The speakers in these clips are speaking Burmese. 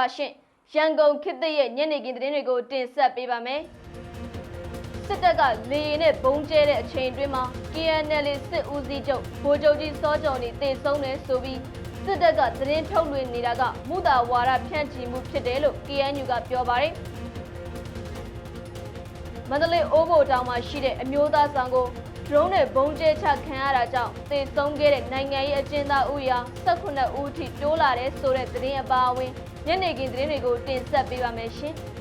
ပါရှင်ရန်ကုန်ခေတ်သစ်ရဲ့ညနေခင်းသတင်းတွေကိုတင်ဆက်ပေးပါမယ်စစ်တပ်ကလေရင်နဲ့ဘုံကျဲတဲ့အချိန်အတွင်းမှာ KNL စစ်ဦးစီးချုပ်ဗိုလ်ချုပ်ကြီးစောကျော်နေတေဆုံးတယ်ဆိုပြီးစစ်တပ်ကသတင်းထုတ်လွှင့်နေတာကမူတာဝါဒဖြန့်ချီမှုဖြစ်တယ်လို့ KNU ကပြောပါတယ်မန္တလေးအိုးဘိုတောင်မှာရှိတဲ့အမျိုးသားဆောင်ကို drone နဲ့ဘုံကျဲချခံရတာကြောင့်တေဆုံးခဲ့တဲ့နိုင်ငံရေးအကျဉ်းသားဥယာ18ဦးထိတိုးလာတဲ့ဆိုတဲ့သတင်းအပါအဝင် ညနေခင်းသတင်းတွေကိုတင်ဆက်ပေးပါမယ်ရှင်။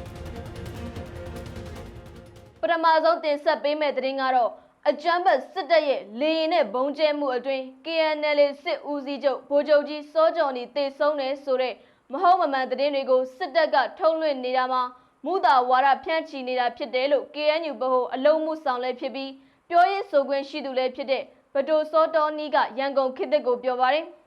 ပထမဆုံးတင်ဆက်ပေးမယ့်သတင်းကတော့အကြမ်းဖက်စစ်တပ်ရဲ့လေရင်နဲ့ဘုံကျဲမှုအတွင်း KNL စစ်ဦးစီးချုပ်ဗိုလ်ချုပ်ကြီးစောကျော်နေတေဆုံးတယ်ဆိုတဲ့မဟုတ်မမှန်သတင်းတွေကိုစစ်တပ်ကထုတ်လွှင့်နေတာမှာမူတာဝါဒဖြန့်ချီနေတာဖြစ်တယ်လို့ KNU ဗဟိုအလုံးမှုဆောင်လည်းဖြစ်ပြီးပြောရေးဆိုခွင့်ရှိသူလည်းဖြစ်တဲ့ဗဒိုစောတော်နီးကရန်ကုန်ခေတ်သစ်ကိုပြောပါတယ်။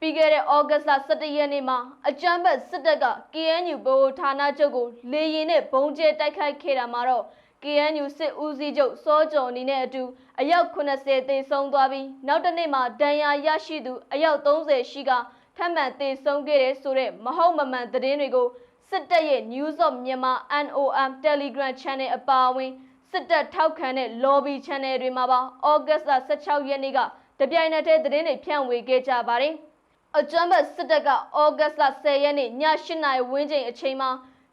ပြီးခဲ့တဲ့ဩဂတ်စ်လ17ရက်နေ့မှာအကြမ်းဖက်စစ်တပ်က KNU ဗဟိုဌာနချုပ်ကိုလေရင်နဲ့ဘုံကျဲတိုက်ခိုက်ခဲ့တာမှာတော့ KNU စစ်ဦးစီးချုပ်စောကျော်နီနဲ့အတူအယောက်80သေဆုံးသွားပြီးနောက်တစ်နေ့မှာဒဏ်ရာရရှိသူအယောက်30ရှိကထပ်မံသေဆုံးခဲ့တဲ့ဆိုတဲ့မဟုတ်မမှန်သတင်းတွေကိုစစ်တပ်ရဲ့ News of Myanmar NOM Telegram Channel အပါအဝင်စစ်တပ်ထောက်ခံတဲ့ lobby channel တွေမှာပါဩဂတ်စ်လ16ရက်နေ့ကတပြိုင်နက်တည်းသတင်းတွေဖြန့်ဝေခဲ့ကြပါတယ်။ အကြမ်းဖက်စစ်တပ်ကဩဂတ်စ်လ10ရက်နေ့ည8နာရီဝန်းကျင်အချိန်မှာ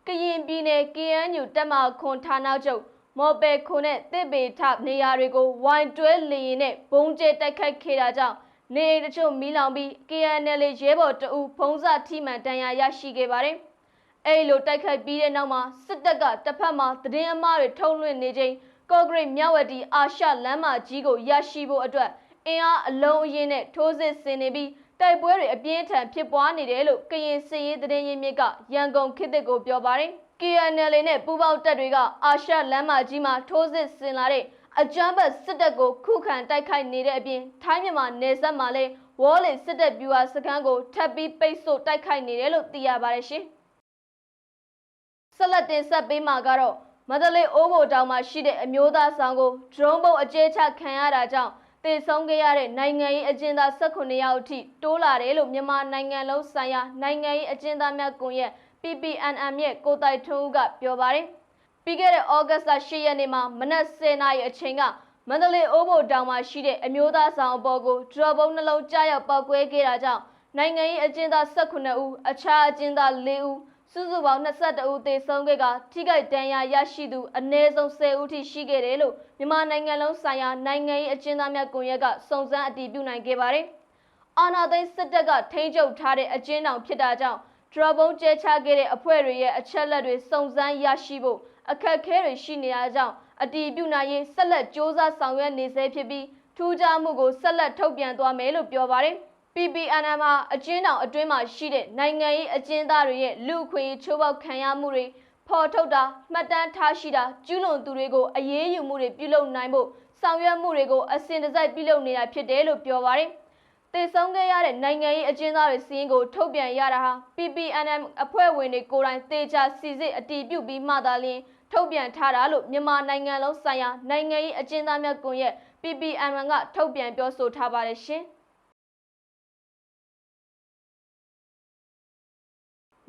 ကရင်ပြည်နယ် KNU တပ်မခွန်ဌာနချုပ်မော်ပယ်ခွန်နဲ့တစ်ပေထနေရာတွေကို Y12 လေရင်နဲ့ဘုံကျဲတိုက်ခိုက်ခဲ့တာကြောင့်နေအိမ်တချို့မီးလောင်ပြီး KNL ရဲဘော်တအူဖုံးစထိမှန်တန်ရာရရှိခဲ့ပါတယ်။အဲဒီလိုတိုက်ခိုက်ပြီးတဲ့နောက်မှာစစ်တပ်ကတစ်ဖက်မှာသတင်းအမှားတွေထုတ်လွှင့်နေချိန်ကော့ဂရိတ်မြဝတီအာရှလမ်းမကြီးကိုရရှိဖို့အတွက်အင်အားအလုံးအရင်းနဲ့ထိုးစစ်ဆင်နေပြီး တိုက်ပွဲတွေအပြင်းထန်ဖြစ်ပွားနေတယ်လို့ကရင်စစ်ရေးသတင်းရင်းမြစ်ကရန်ကုန်ခေတ်သစ်ကိုပြောပါတယ်။ KNL နဲ့ပူးပေါင်းတပ်တွေကအာရှလမ်းမကြီးမှာထိုးစစ်ဆင်လာတဲ့အကြမ်းဖက်စစ်တပ်ကိုခုခံတိုက်ခိုက်နေတဲ့အပြင်ထိုင်းမြန်မာနယ်စပ်မှာလည်းဝေါ်လီစစ်တပ်ဗျူဟာစခန်းကိုထပ်ပြီးပိတ်ဆို့တိုက်ခိုက်နေတယ်လို့သိရပါတယ်ရှင်။ဆက်လက်တင်ဆက်ပေးမှာကတော့မန္တလေးအိုးဘိုတောင်မှာရှိတဲ့အမျိုးသားဆောင်ကို drone ပုံအကျဲချခံရတာကြောင့် တေဆုံးခဲ့ရတဲ့နိုင်ငံရေးအကျဉ်းသား18ယောက်အထိတိုးလာတယ်လို့မြန်မာနိုင်ငံလုံးဆိုင်ရာနိုင်ငံရေးအကျဉ်းသားများကွန်ရက် PPNM ရဲ့ကိုတိုင်ထွန်းဦးကပြောပါတယ်။ပြီးခဲ့တဲ့ဩဂတ်လ10ရက်နေ့မှာမနက်10:00နာရီအချိန်ကမန္တလေးအိုးဘိုတောင်မှာရှိတဲ့အမျိုးသားဆောင်အပေါ်ကိုဒရဘုံနှလုံးကြားရောက်ပောက်ကွဲခဲ့တာကြောင့်နိုင်ငံရေးအကျဉ်းသား18ဦးအခြားအကျဉ်းသား4ဦး စုစုပေါင်း22ဦးသေဆုံးခဲ့ကထိခိုက်ဒဏ်ရာရရှိသူအနည်းဆုံး10ဦးထိရှိခဲ့တယ်လို့မြန်မာနိုင်ငံလုံးဆိုင်ရာနိုင်ငံရေးအကျဉ်းသားများကွန်ရက်ကစုံစမ်းအတည်ပြုနိုင်ခဲ့ပါတယ်။အာနာသိန်းစစ်တပ်ကထိန်းချုပ်ထားတဲ့အကျဉ်းထောင်ဖြစ်တာကြောင့်ဒရဘုံကျဲချခဲ့တဲ့အဖွဲ့တွေရဲ့အချက်လက်တွေစုံစမ်းရရှိဖို့အခက်အခဲတွေရှိနေတာကြောင့်အတီးပြုနိုင်ရေးဆက်လက်စ조사ဆောင်ရွက်နေဆဲဖြစ်ပြီးထူးခြားမှုကိုဆက်လက်ထုတ်ပြန်သွားမယ်လို့ပြောပါတယ်။ PPNM မှာအကျဉ်းတောင်အတွင်းမှာရှိတဲ့နိုင်ငံရေးအကျဉ်းသားတွေရဲ့လူခွေချိုးပေါက်ခံရမှုတွေဖော်ထုတ်တာမှတ်တမ်းထားရှိတာကျူးလွန်သူတွေကိုအရေးယူမှုတွေပြုလုပ်နိုင်ဖို့ဆောင်ရွက်မှုတွေကိုအစဉ်တစိုက်ပြုလုပ်နေတာဖြစ်တယ်လို့ပြောပါတယ်တေဆုံးခဲ့ရတဲ့နိုင်ငံရေးအကျဉ်းသားတွေစီးရင်ကိုထုတ်ပြန်ရတာဟာ PPNM အဖွဲ့ဝင်တွေကိုယ်တိုင်တေချာစီစစ်အတည်ပြုပြီးမှသာလျှင်ထုတ်ပြန်ထားတာလို့မြန်မာနိုင်ငံလုံးဆိုင်ရာနိုင်ငံရေးအကျဉ်းသားများကွန်ရက် PPNM ကထုတ်ပြန်ပြောဆိုထားပါတယ်ရှင်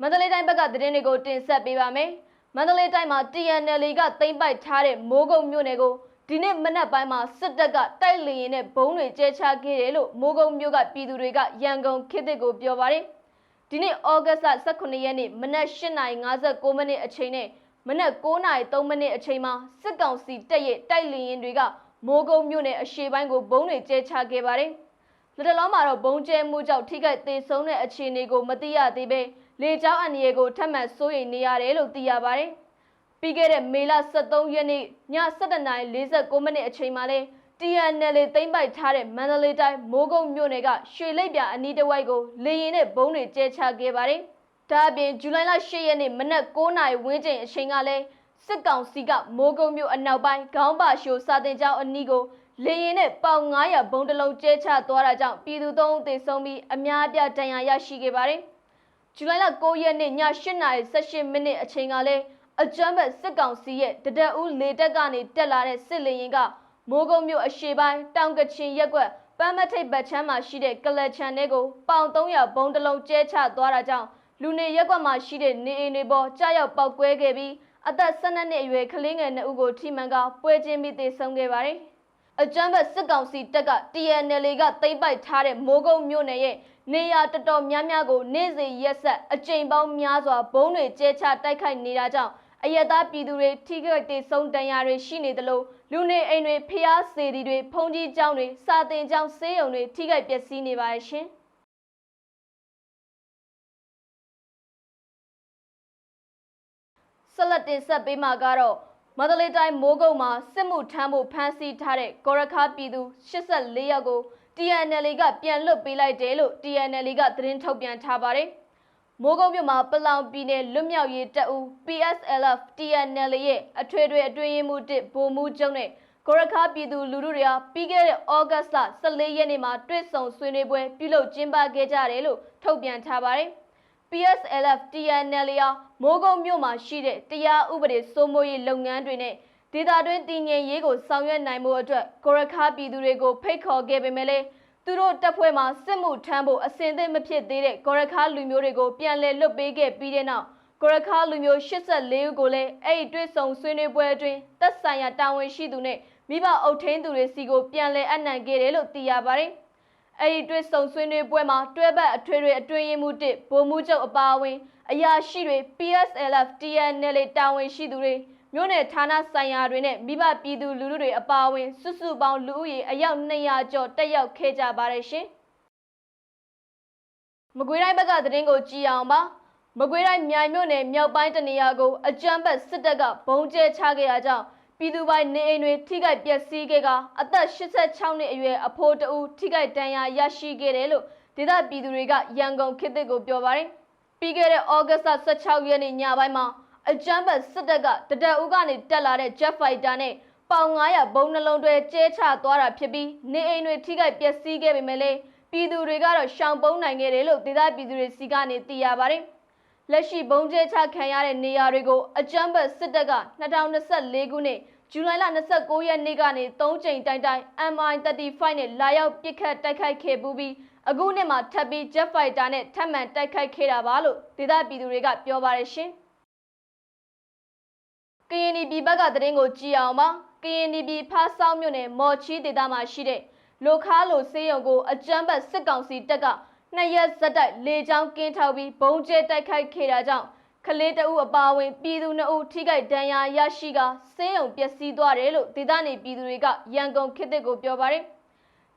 မန္တလေးတိုင်းဘက်ကသတင်းတွေကိုတင်ဆက်ပေးပါမယ်။မန္တလေးတိုင်းမှာ TNL ကသိမ်းပိုက်ထားတဲ့မိုးကုတ်မြို့နယ်ကိုဒီနေ့မနက်ပိုင်းမှာစစ်တပ်ကတိုက်လေရင်နဲ့ဘုံတွေကျဲချခဲ့တယ်လို့မိုးကုတ်မြို့ကပြည်သူတွေကရန်ကုန်ခေတ်သစ်ကိုပြောပါတယ်။ဒီနေ့ဩဂတ်စ်18ရက်နေ့မနက်8:59မိနစ်အချိန်နဲ့မနက်9:03မိနစ်အချိန်မှာစစ်ကောင်စီတပ်ရဲ့တိုက်လေရင်တွေကမိုးကုတ်မြို့နယ်အရှေ့ပိုင်းကိုဘုံတွေကျဲချခဲ့ပါတယ်။လက်တလုံးမှာတော့ဘုံကျဲမှုကြောင့်ထိခိုက်သေးဆုံးတဲ့အခြေအနေကိုမသိရသေးပဲ လေကြောင်းအန္တရာယ်ကိုထပ်မံစိုးရိမ်နေရတယ်လို့သိရပါတယ်။ပြီးခဲ့တဲ့မေလ23ရက်နေ့ည7:49မိနစ်အချိန်မှာလဲ TNL သိမ်းပိုက်ထားတဲ့မန္တလေးတိုင်းမိုးကုတ်မြို့နယ်ကရွှေလိပ်ပြအနီးတစ်ဝိုက်ကိုလေရင်နဲ့ဘုံတွေကျဲချခဲ့ပါတယ်။ဒါအပြင်ဇူလိုင်လ10ရက်နေ့မနက်9:00နာရီဝန်းကျင်အချိန်ကလဲစစ်ကောင်စီကမိုးကုတ်မြို့အနောက်ပိုင်းခေါင်းပါရှိုးစာတင်ကျောင်းအနီးကိုလေရင်နဲ့ပေါင်900ဘုံတလုံးကျဲချသွားတာကြောင့်ပြည်သူသုံးဦးသေဆုံးပြီးအများအပြားဒဏ်ရာရရှိခဲ့ပါတယ်။ ဇူလိုင်လ9ရက်နေ့ည8:18မိနစ်အချိန်ကလည်းအကြမ်းဖက်စစ်ကောင်စီရဲ့တဒက်ဦးလေတက်ကနေတက်လာတဲ့စစ်လေရင်ကမိုးကုတ်မြို့အရှေ့ပိုင်းတောင်ကချင်ရက်ကွက်ပန်းမထိပ်ဘတ်ချမ်းမှာရှိတဲ့ကလချန်ထဲကိုပေါင်300ဘုံတလုံးကျဲချသွားတာကြောင့်လူနေရက်ကွက်မှာရှိတဲ့နေအိမ်တွေပေါ်ကြားရောက်ပောက်ကွဲခဲ့ပြီးအသက်12နှစ်အရွယ်ကလေးငယ်2ဦးကိုထိမှန်ကပွဲချင်းပြီးသေဆုံးခဲ့ပါတယ်။အကြမ်းဖက်စစ်ကောင်စီတပ်က TNL ကသိမ်းပိုက်ထားတဲ့မိုးကုတ်မြို့နယ်ရဲ့ နေရာတော်တော်များများကိုနေ့စဉ်ရက်ဆက်အကြိမ်ပေါင်းများစွာဘုံတွေကျဲချတိုက်ခိုက်နေတာကြောင့်အယက်သားပြည်သူတွေထိခိုက်ဒေဆုံးတန်ရာတွေရှိနေသလိုလူနေအိမ်တွေဖျားစေတီတွေဖုန်ကြီးကျောင်းတွေစာတင်ကျောင်းဆေးရုံတွေထိခိုက်ပျက်စီးနေပါရဲ့ရှင်။ဆက်လက်တင်ဆက်ပေးမှာကတော့မန္တလေးတိုင်းမိုးကုတ်မှာစစ်မှုထမ်းဖို့ဖမ်းဆီးထားတဲ့ကောရခါပြည်သူ84ယောက်ကို TNL ကပြန်လွတ်ပေးလိုက်တယ်လို့ TNL ကသတင်းထုတ်ပြန်ထားပါတယ်။မိုးကုတ်မြို့မှာပလောင်ပြည်နယ်လွတ်မြောက်ရေးတပ်ဦး PSLF TNL ရဲ့အထွေထွေအတွင်းရေးမှူးတစ်ဗိုလ်မှူးချုပ်နဲ့ကိုရခါပြည်သူလူထုတွေဟာပြီးခဲ့တဲ့ဩဂတ်လ14ရက်နေ့မှာတွေ့ဆုံဆွေးနွေးပွဲပြုလုပ်ကျင်းပခဲ့ကြတယ်လို့ထုတ်ပြန်ထားပါတယ်။ PSLF TNL ရာမိုးကုတ်မြို့မှာရှိတဲ့တရားဥပဒေစိုးမိုးရေးလုပ်ငန်းတွေနဲ့ ဒေသတွင်းတည်ငြိမ်ရေးကိုဆောင်ရွက်နိုင်မှုအတွက်ကိုရခါပြည်သူတွေကိုဖိတ်ခေါ်ခဲ့ပေမဲ့လည်းသူတို့တပ်ဖွဲ့မှာစစ်မှုထမ်းဖို့အစင်သင့်မဖြစ်သေးတဲ့ကိုရခါလူမျိုးတွေကိုပြန်လည်လွတ်ပေးခဲ့ပြီးတဲ့နောက်ကိုရခါလူမျိုး84ဦးကိုလည်းအဲ့ဒီတွေ့ဆုံဆွေးနွေးပွဲအတွင်းတပ်ဆိုင်ရာတာဝန်ရှိသူနဲ့မိဘအုပ်ထိန်းသူတွေစီကိုပြန်လည်အနှံခဲ့တယ်လို့သိရပါတယ်။အဲ့ဒီတွေ့ဆုံဆွေးနွေးပွဲမှာတွဲဘက်အထွေထွေအတွင်းရေးမှူးတစ်ဗိုလ်မှူးချုပ်အပါအဝင်အရာရှိတွေ PSLF TNL တာဝန်ရှိသူတွေ မြို့နယ်ဌာနဆိုင်ရာတွေနဲ့မိဘပြည်သူလူထုတွေအပါအဝင်စုစုပေါင်းလူဦးရေအယောက်200ကျော်တက်ရောက်ခဲ့ကြပါတယ်ရှင်။မကွေးတိုင်းဘက်ကသတင်းကိုကြည့်အောင်ပါ။မကွေးတိုင်းမြိုင်မြို့နယ်မြောက်ပိုင်းတနေရာကိုအကြမ်းဖက်စစ်တပ်ကဘုံကျဲချခဲ့တာကြောင့်ပြည်သူပိုင်နေအိမ်တွေထိခိုက်ပျက်စီးခဲ့ကအသက်86နှစ်အရွယ်အဖိုးတဦးထိခိုက်ဒဏ်ရာရရှိခဲ့တယ်လို့ဒေသပြည်သူတွေကရန်ကုန်ခေတ်သစ်ကိုပြောပါတယ်။ပြီးခဲ့တဲ့ဩဂတ်စ်16ရက်နေ့ညပိုင်းမှာ အကြမ်းဖက်စစ်တပ်ကတဒအုပ်ကနေတက်လာတဲ့ Jet Fighter နဲ့ပေါင်900ဘုံနှလုံးတွဲကျဲချသွားတာဖြစ်ပြီးနေအိမ်တွေထိခိုက်ပျက်စီးခဲ့ပေမဲ့လည်းပြည်သူတွေကတော့ရှောင်ပုန်းနိုင်ခဲ့တယ်လို့ဒေသပြည်သူတွေစီကနေသိရပါတယ်။လက်ရှိဘုံကျဲချခံရတဲ့နေရာတွေကိုအကြမ်းဖက်စစ်တပ်က2024ခုနှစ်ဇူလိုင်လ29ရက်နေ့ကနေ3ကြိမ်တိုင်တိုင် MI35 နဲ့လာရောက်ပစ်ခတ်တိုက်ခိုက်ခဲ့ပူးပြီးအခုနှစ်မှာထပ်ပြီး Jet Fighter နဲ့ထပ်မံတိုက်ခိုက်ခဲ့တာပါလို့ဒေသပြည်သူတွေကပြောပါတယ်ရှင်။ ကရင်ပြည်ဘက်ကသတင်းကိုကြည့်အောင်ပါကရင်ပြည်ဖားဆောင်မြို့နယ်မော်ချီဒေသမှာရှိတဲ့လိုခါလိုဆေးရုံကိုအကြမ်းဖက်စစ်ကောင်စီတပ်ကနှစ်ရက်ဇက်တိုက်လေကြောင်းကင်းထောက်ပြီးဘုံကျဲတိုက်ခိုက်ခဲ့တာကြောင့်ကလေးတအုပ်အပါအဝင်ပြည်သူနှစ်ဦးထိခိုက်ဒဏ်ရာရရှိကဆေးရုံပျက်စီးသွားတယ်လို့ဒေသနေပြည်သူတွေကရန်ကုန်ခေတ်သစ်ကိုပြောပါတယ်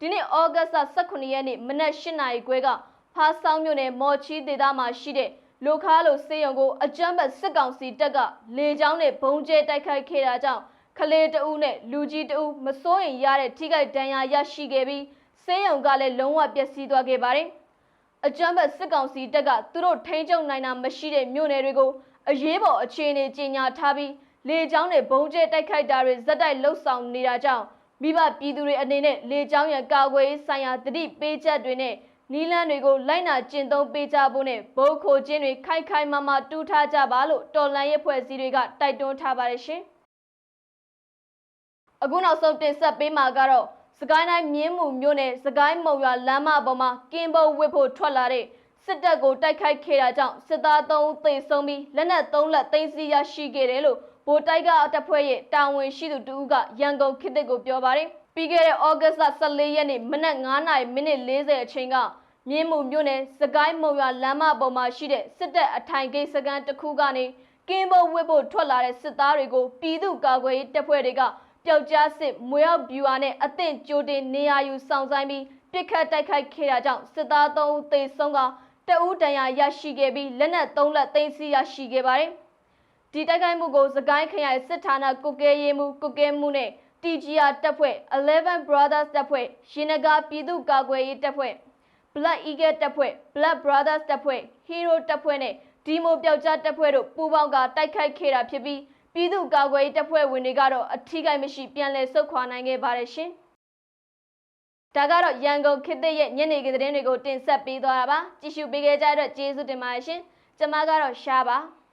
ဒီနေ့ဩဂတ်စ်18ရက်နေ့မနက်၈နာရီခွဲကဖားဆောင်မြို့နယ်မော်ချီဒေသမှာရှိတဲ့ လိုခါလိုစေယုံကိုအကြမ်းဖက်စစ်ကောင်စီတပ်ကလေကြောင်းနဲ့ဘုံကျဲတိုက်ခိုက်ခဲ့တာကြောင့်ကလေးတဦးနဲ့လူကြီးတဦးမစိုးရင်ရတဲ့ထိခိုက်ဒဏ်ရာရရှိခဲ့ပြီးစေယုံကလည်းလုံးဝပျက်စီးသွားခဲ့ပါတယ်။အကြမ်းဖက်စစ်ကောင်စီတပ်ကသူတို့ထိန်းချုပ်နိုင်တာမရှိတဲ့မြို့နယ်တွေကိုအရေးပေါ်အခြေအနေကြီးညာထားပြီးလေကြောင်းနဲ့ဘုံကျဲတိုက်ခိုက်တာတွေဇက်တိုက်လှုပ်ဆောင်နေတာကြောင့်မိဘပြည်သူတွေအနေနဲ့လေကြောင်းရန်ကာကွယ်ရေးဆိုင်ရာတတိပေးချက်တွေနဲ့ နီလန်းတွေကိုလိုက်နာကျင့်သုံးပေးကြဖို့နဲ့ဘိုးခိုချင်းတွေခိုက်ခိုက်မာမာတူးထားကြပါလို့တော်လန်ရဲ့ဖွဲ့စည်းတွေကတိုက်တွန်းထားပါတယ်ရှင်။အခုနောက်ဆုံးတင်ဆက်ပေးမှာကတော့စကိုင်းတိုင်းမြင်းမှုမြို့နယ်စကိုင်းမုံရွာလမ်းမပေါ်မှာကင်းဘုံဝစ်ဖို့ထွက်လာတဲ့စစ်တပ်ကိုတိုက်ခိုက်ခဲ့တာကြောင့်စစ်သား3ဦးသေဆုံးပြီးလက်နက်3လက်သိမ်းဆည်းရရှိခဲ့တယ်လို့ဗိုလ်တိုက်ကတပ်ဖွဲ့ရဲ့တာဝန်ရှိသူတဦးကရန်ကုန်ခေတ်သစ်ကိုပြောပါတယ်။ ပြီးခဲ့တဲ့ဩဂတ်စ်14ရက်နေ့မနက်9:40မိနစ်40အချိန်ကမြင်းမှုမြို့နယ်စကိုင်းမုံရွာလမ်းမပေါ်မှာရှိတဲ့စစ်တပ်အထိုင်ဂိတ်စကန်တစ်ခုကနေကင်းဘုံဝစ်ဖို့ထွက်လာတဲ့စစ်သားတွေကိုပြည်သူ့ကာကွယ်ရေးတပ်ဖွဲ့တွေကပျောက်ကြားစစ်မွေရောက်ဗျူဟာနဲ့အသင့်ကြိုတင်နေရာယူဆောင်ဆိုင်ပြီးပြစ်ခတ်တိုက်ခိုက်ခဲ့တာကြောင့်စစ်သား3ဦးသေဆုံးကတအူးတန်ရာရရှိခဲ့ပြီးလက်နက်3လက်သိမ်းဆည်းရရှိခဲ့ပါတယ်။ဒီတိုက်ခိုက်မှုကိုစကိုင်းခရိုင်စစ်ဌာနကုကဲရေးမှုကုကဲမှုနဲ့ TGR တပ်ဖွဲ့11 Brothers တပ်ဖွဲ့ရှင်နဂါပြည်သူ့ကာကွယ်ရေးတပ်ဖွဲ့ Black Eagle တပ်ဖွဲ့ Black Brothers တပ်ဖွဲ့ Hero တပ်ဖွဲ့နဲ့ဒီမိုပျောက်ကြားတပ်ဖွဲ့တို့ပူးပေါင်းကတိုက်ခိုက်ခဲ့တာဖြစ်ပြီးပြည်သူ့ကာကွယ်ရေးတပ်ဖွဲ့ဝင်တွေကတော့အထီးကိမရှိပြန်လည်ဆုတ်ခွာနိုင်ခဲ့ပါတယ်ရှင်။ဒါကတော့ရန်ကုန်ခေတ်သစ်ရဲ့ညနေခင်းသတင်းတွေကိုတင်ဆက်ပေးသွားတာပါ။ကြည့်ရှုပေးခဲ့ကြတဲ့အတွက်ကျေးဇူးတင်ပါတယ်ရှင်။ကျွန်မကတော့ရှားပါ။